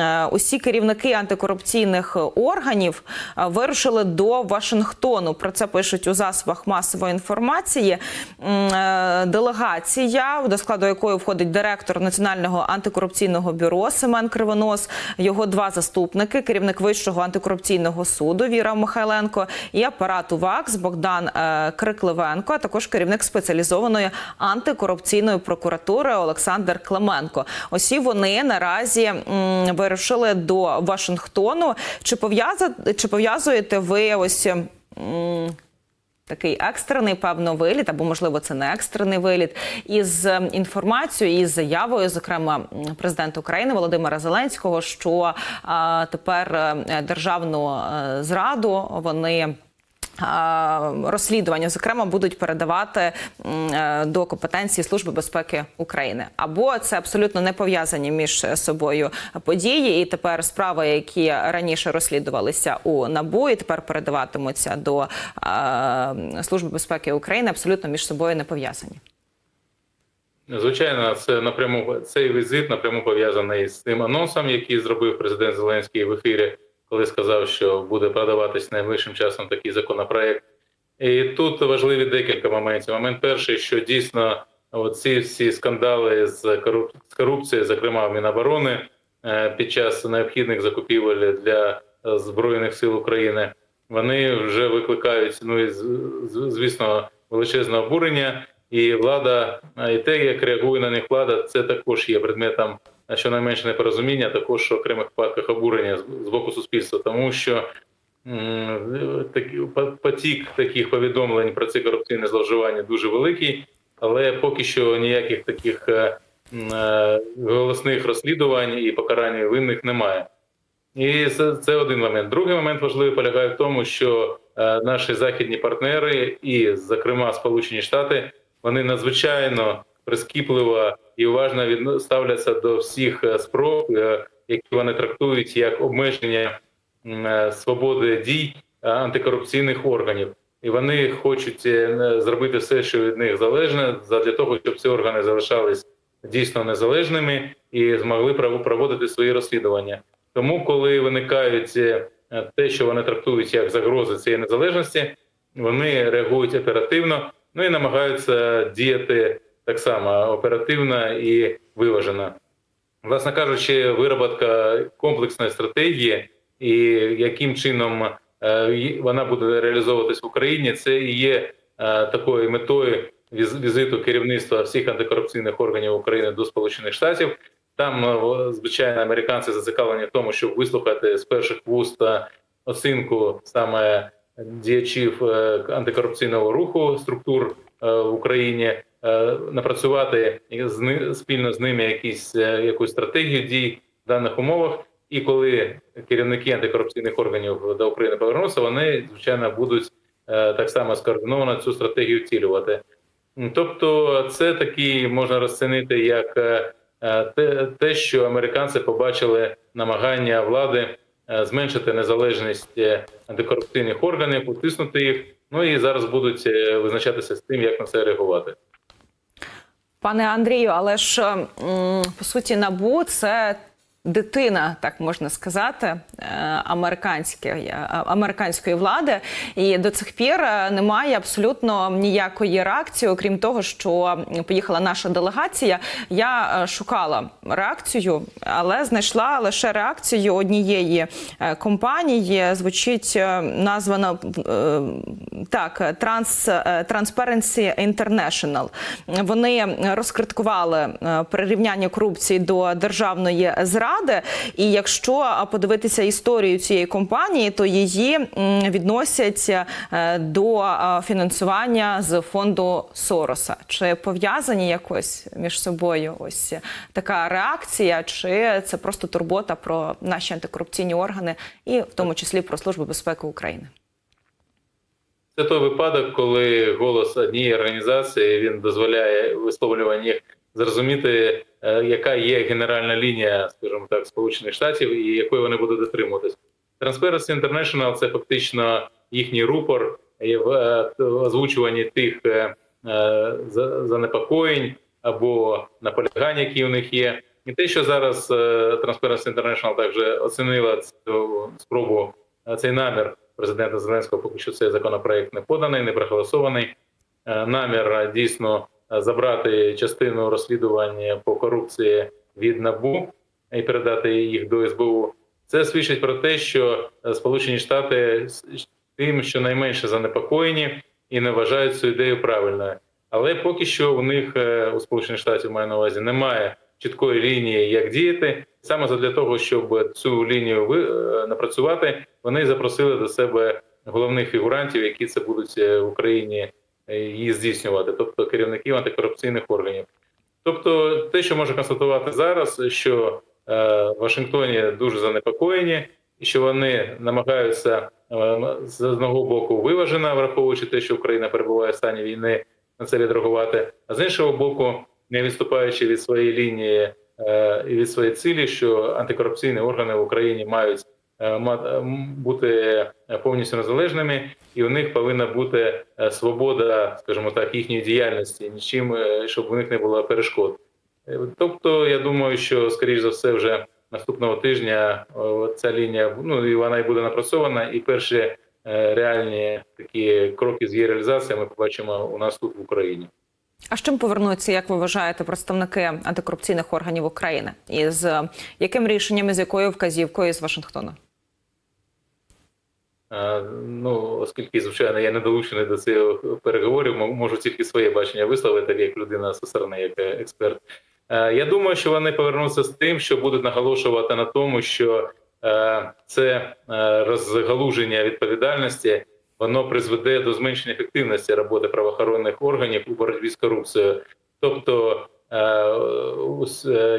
е, усі керівники антикорупційних органів е, вирушили до Вашингтону. Про це пишуть у засобах масової інформації. Е, Делегація, до складу якої входить директор Національного антикорупційного бюро Семен Кривонос, його два заступники, керівник Вищого антикорупційного суду Віра Михайленко і апарату ВАКС Богдан Крикливенко, а також керівник спеціалізованої антикорупційної прокуратури Олександр Клименко. Усі вони наразі м, вирушили до Вашингтону. Чи чи пов'язуєте ви ось? Такий екстрений, певно, виліт, або можливо це не екстрений виліт, із інформацією, із заявою, зокрема президента України Володимира Зеленського, що а, тепер е, державну е, зраду вони. Розслідування, зокрема, будуть передавати е, до компетенції Служби безпеки України, або це абсолютно не пов'язані між собою події, і тепер справи, які раніше розслідувалися у НАБУ, і тепер передаватимуться до е, Служби безпеки України, абсолютно між собою не пов'язані. Звичайно, це напряму цей візит напряму пов'язаний з тим анонсом, який зробив президент Зеленський в ефірі, коли сказав, що буде продаватись найближчим часом такий законопроект. І тут важливі декілька моментів. Момент перший, що дійсно ці всі скандали з коруп- з корупцією, зокрема в Міноборони, е, під час необхідних закупівель для е, збройних сил України, вони вже викликають ну і звісно величезне обурення. І влада, і те, як реагує на них влада, це також є предметом а, щонайменше непорозуміння, також в окремих випадках обурення з- боку суспільства, тому що потік таких повідомлень про ці корупційне зловживання дуже великий, але поки що ніяких таких е, е, голосних розслідувань і покарання винних немає. І це, це один момент. Другий момент важливий полягає в тому, що е, наші західні партнери, і, зокрема, Сполучені Штати, вони надзвичайно прискіпливо і уважно ставляться до всіх е, спроб, е, які вони трактують як обмеження е, свободи дій антикорупційних органів. І вони хочуть зробити все, що від них залежне, для того, щоб ці органи залишались дійсно незалежними і змогли проводити свої розслідування. Тому, коли виникають те, що вони трактують як загрози цієї незалежності, вони реагують оперативно, ну і намагаються діяти так само оперативно і виважено. Власне кажучи, вироботка комплексної стратегії і яким чином е, вона буде реалізовуватись в Україні, це і є е, такою метою візиту керівництва всіх антикорупційних органів України до Сполучених Штатів. Там, е, звичайно, американці зацікавлені в тому, щоб вислухати з перших вуст оцінку саме діячів антикорупційного руху структур в Україні, напрацювати з спільно з ними якісь е, якусь стратегію дій в даних умовах. І коли керівники антикорупційних органів до України повернуться, вони звичайно будуть е, так само скоординовано цю стратегію втілювати. Тобто, це такий можна розцінити як е, е, те, те, що американці побачили намагання влади е, зменшити незалежність е, антикорупційних органів, утиснути їх. Ну і зараз будуть е, визначатися з тим, як на це реагувати. Пане Андрію, але ж по суті набу це дитина, так можна сказати, е, американської, е, американської влади, і до цих пір е, немає абсолютно ніякої реакції, окрім того, що поїхала наша делегація. Я шукала реакцію, але знайшла лише реакцію однієї компанії. Звучить названо е, так Transparency International. Вони розкриткували прирівняння корупції до державної зради. І якщо подивитися історію цієї компанії, то її відносять е, до фінансування з фонду Сороса. Чи пов'язані якось між собою ось така реакція, чи це просто турбота про наші антикорупційні органи, і в тому числі про службу безпеки України? Це той випадок, коли голос однієї організації він дозволяє висловлювання їх зрозуміти, яка є генеральна лінія, скажімо так, Сполучених Штатів і якої вони будуть дотримуватись. Transparency International – це фактично їхній рупор в е, озвучуванні тих е, е, за- занепокоєнь або наполягань, які у них є. І те, що зараз е, Transparency International також оцінила цю спробу, е, цей намір президента Зеленського, поки що цей законопроект не поданий, не проголосований. Е, Намір е, дійсно е, забрати частину розслідування по корупції від НАБУ і передати їх до СБУ. Це свідчить про те, що е, Сполучені Штати тим, що найменше занепокоєні і не вважають цю ідею правильною. Але поки що у них е, у Сполучених Штатів маю на увазі немає чіткої лінії, як діяти. Саме для того, щоб цю лінію е, напрацювати, вони запросили до себе головних фігурантів, які це будуть е, в Україні е, її здійснювати, тобто керівників антикорупційних органів. Тобто, те, що можна констатувати зараз, що е, Вашингтоні дуже занепокоєні, і що вони намагаються е, з одного боку виважено, враховуючи те, що Україна перебуває в стані війни, на це відреагувати, а з іншого боку, не відступаючи від своєї лінії е, і від своєї цілі, що антикорупційні органи в Україні мають бути повністю незалежними, і у них повинна бути е, свобода, скажімо так, їхньої діяльності, нічим, е, щоб у них не було перешкод. Е, Тобто, я думаю, що скоріш за все, вже наступного тижня ця лінія ну і вона і буде напрацьована, і перші е, реальні такі кроки з її реалізації ми побачимо у нас тут в Україні. А з чим повернуться, як ви вважаєте, представники антикорупційних органів України? І з яким рішенням, з якою вказівкою з Вашингтона? Ну, оскільки, звичайно, я не долучений до цих переговорів, можу тільки своє бачення висловити як людина зі сторони, як е, експерт. Е, Я думаю, що вони повернуться з тим, що будуть наголошувати на тому, що е, це розгалуження відповідальності воно призведе до зменшення ефективності роботи правоохоронних органів у боротьбі з корупцією. Тобто,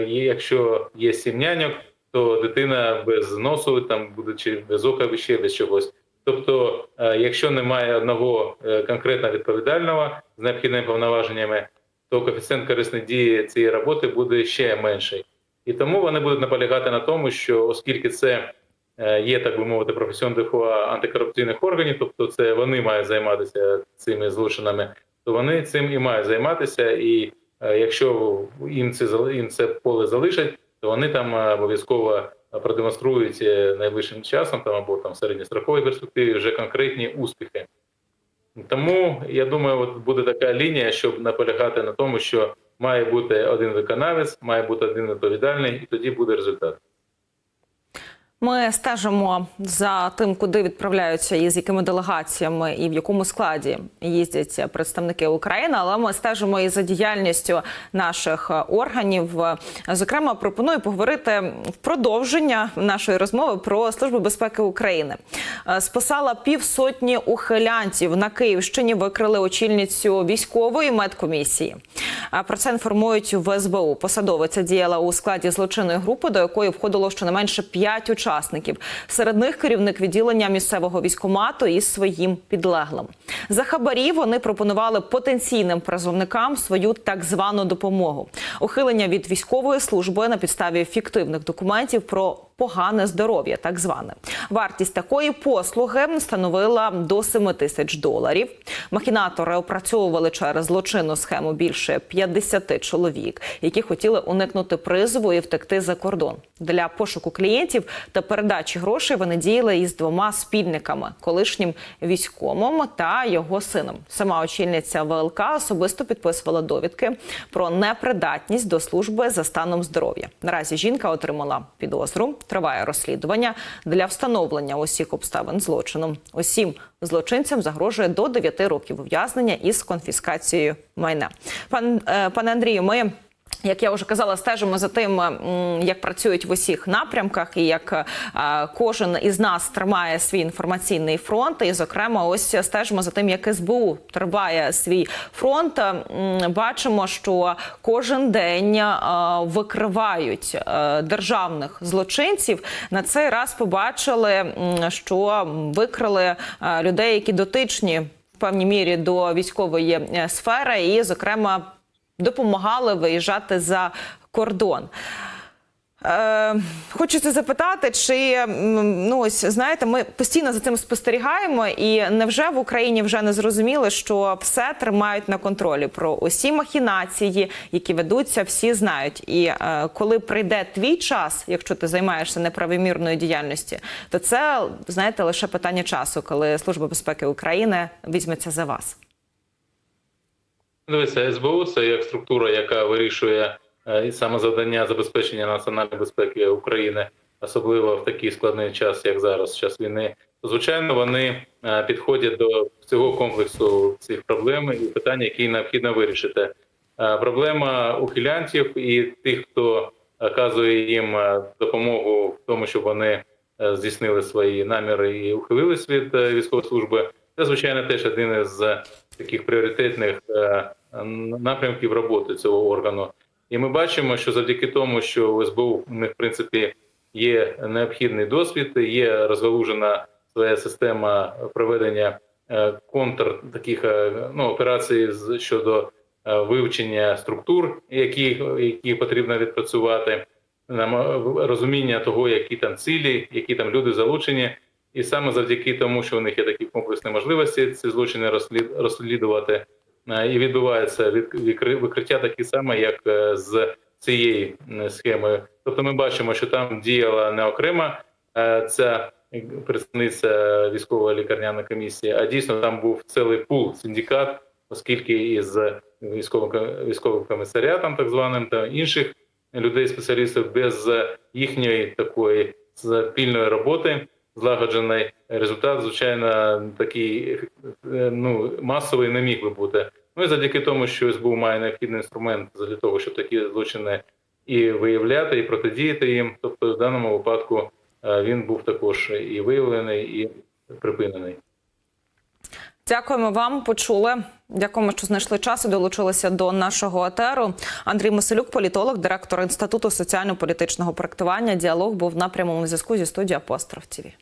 якщо є сім няньок, то дитина без носу, там буде чи без ока, ще без чогось. Тобто, е, якщо немає одного е, конкретно відповідального з необхідними повноваженнями, то коефіцієнт корисної дії цієї роботи буде ще менший. І тому вони будуть наполягати на тому, що оскільки це е, є, так би мовити, професіон дефуа антикорупційних органів, тобто це вони мають займатися цими злочинами, то вони цим і мають займатися. І якщо їм це їм це поле залишать, то вони там обов'язково продемонструють найближчим часом там або там в середньостроковій перспективі вже конкретні успіхи. Тому я думаю, от буде така лінія, щоб наполягати на тому, що має бути один виконавець, має бути один відповідальний, і тоді буде результат. Ми стежимо за тим, куди відправляються і з якими делегаціями, і в якому складі їздять представники України. Але ми стежимо і за діяльністю наших органів. Зокрема, пропоную поговорити в продовження нашої розмови про службу безпеки України. Списала півсотні ухилянців на Київщині. Викрили очільницю військової медкомісії. Е, Про це інформують в СБУ. Посадовиця діяла у складі злочинної групи, до якої входило щонайменше п'ять учасників. Серед них керівник відділення місцевого військомату із своїм підлеглим. За хабарі вони пропонували потенційним призовникам свою так звану допомогу. Ухилення від військової служби на підставі фіктивних документів про погане здоров'я, так зване. Вартість такої послуги становила до 7 тисяч доларів. Махінатори опрацьовували через злочинну схему більше 50 чоловік, які хотіли уникнути призову і втекти за кордон. Для пошуку клієнтів та передачі грошей вони діяли із двома спільниками колишнім військомом та його сином. Сама очільниця ВЛК особисто підписувала довідки про непридатність до служби за станом здоров'я. Наразі жінка отримала підозру. Триває розслідування для встановлення усіх обставин злочину. Усім злочинцям загрожує до 9 років ув'язнення із конфіскацією майна. Пан е, пане Андрію, ми. Як я вже казала, стежимо за тим, як працюють в усіх напрямках, і як е, кожен із нас тримає свій інформаційний фронт. І, зокрема, ось стежимо за тим, як СБУ триває свій фронт. Бачимо, що кожен день е, викривають е, державних злочинців. На цей раз побачили, що викрили людей, які дотичні в певній мірі до військової сфери, і, зокрема допомагали виїжджати за кордон. Е, хочеться запитати, чи ну ось знаєте, ми постійно за цим спостерігаємо, і невже в Україні вже не зрозуміли, що все тримають на контролі про усі махінації, які ведуться, всі знають. І е, коли прийде твій час, якщо ти займаєшся неправомірною діяльністю, то це знаєте лише питання часу, коли Служба безпеки України візьметься за вас. Дивіться, СБУ це як структура, яка вирішує е, і саме завдання забезпечення національної безпеки України, особливо в такий складний час, як зараз, час війни. Звичайно, вони е, підходять до всього комплексу цих проблем і питань, які необхідно вирішити. Е, Проблема ухилянтів і тих, хто оказує їм допомогу в тому, щоб вони здійснили свої наміри і ухилились від військової служби. Це звичайно теж один із таких пріоритетних напрямків роботи цього органу. І ми бачимо, що завдяки тому, що у СБУ у них в принципі є необхідний досвід, є розгалужена своя система проведення е, контр таких е, ну, операцій щодо е, вивчення структур, які, які потрібно відпрацювати, розуміння того, які там цілі, які там люди залучені. І саме завдяки тому, що у них є такі комплексні можливості ці злочини розслід- розслідувати, і відбувається від- викриття такі саме, як е, з цієї м, схеми. Тобто, ми бачимо, що там діяла не окрема е, ця представниця військової лікарняної комісії, а дійсно там був цілий пул синдикат, оскільки із військовим ко- військовим комісаріатом, так званим, та інших людей, спеціалістів без їхньої такої спільної роботи злагоджений результат, звичайно, такий е, ну масовий не міг би бути. Ну і завдяки тому, що СБУ має необхідний інструмент для того, щоб такі злочини і виявляти, і протидіяти їм. Тобто, в даному випадку е, він був також і виявлений, і припинений. Дякуємо вам. Почули. Дякуємо, що знайшли час і долучилися до нашого етеру. Андрій Масилюк, політолог, директор інституту соціально-політичного проектування. Діалог був на прямому зв'язку зі студією Апостроф ТІВІ.